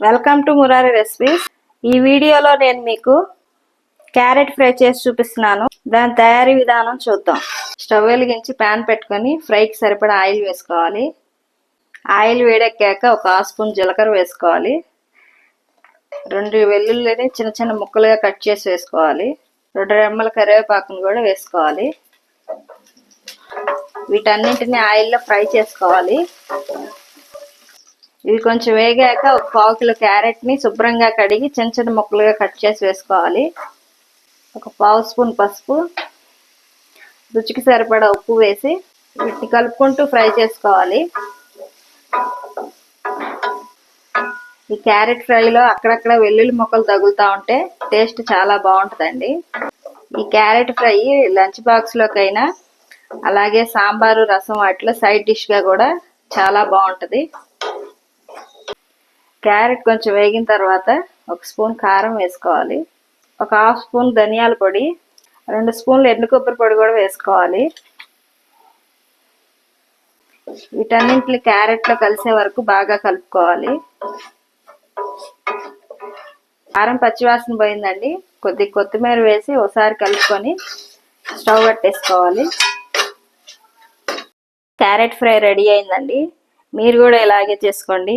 Welcome to Murari recipes ఈ వీడియోలో నేను మీకు క్యారెట్ ఫ్రై చేసి చూపిస్తున్నాను. దాని తయారీ విధానం చూద్దాం. స్టవ్ వెలిగించి ప్యాన్ పెట్టుకొని ఫ్రైకి సరిపడా ఆయిల్ వేసుకోవాలి. ఆయిల్ వేడెక్కాక ఒక హాఫ్ స్పూన్ జీలకర్ర వేసుకోవాలి. రెండు వెల్లుల్లిని చిన్న చిన్న ముక్కలుగా కట్ చేసి వేసుకోవాలి. రెండు రెమ్మల కరివేపాకును కూడా వేసుకోవాలి. వీటన్నింటినీ ఆయిల్లో ఫ్రై చేసుకోవాలి. ఇవి కొంచెం వేగాక ఒక పావు కిలో క్యారెట్ని శుభ్రంగా కడిగి చిన్న చిన్న ముక్కలుగా కట్ చేసి వేసుకోవాలి. ఒక పావు స్పూన్ పసుపు రుచికి సరిపడా ఉప్పు వేసి వీటిని కలుపుకుంటూ ఫ్రై చేసుకోవాలి. ఈ క్యారెట్ ఫ్రైలో అక్కడక్కడ వెల్లుల్లి మొక్కలు తగులుతూ ఉంటే టేస్ట్ చాలా బాగుంటుందండి. ఈ క్యారెట్ ఫ్రై లంచ్ బాక్స్లోకైనా అలాగే సాంబారు రసం వాటిలో సైడ్ డిష్గా కూడా చాలా బాగుంటుంది. క్యారెట్ కొంచెం వేగిన తర్వాత ఒక స్పూన్ కారం వేసుకోవాలి. ఒక హాఫ్ స్పూన్ ధనియాల పొడి రెండు స్పూన్లు ఎండు కొబ్బరి పొడి కూడా వేసుకోవాలి. వీటన్నింటిని క్యారెట్లో కలిసే వరకు బాగా కలుపుకోవాలి. కారం పచ్చివాసన పోయిందండి. కొద్ది కొత్తిమీర వేసి ఒకసారి కలుపుకొని స్టవ్ కట్టేసుకోవాలి క్యారెట్ ఫ్రై రెడీ అయిందండి. మీరు కూడా ఇలాగే చేసుకోండి.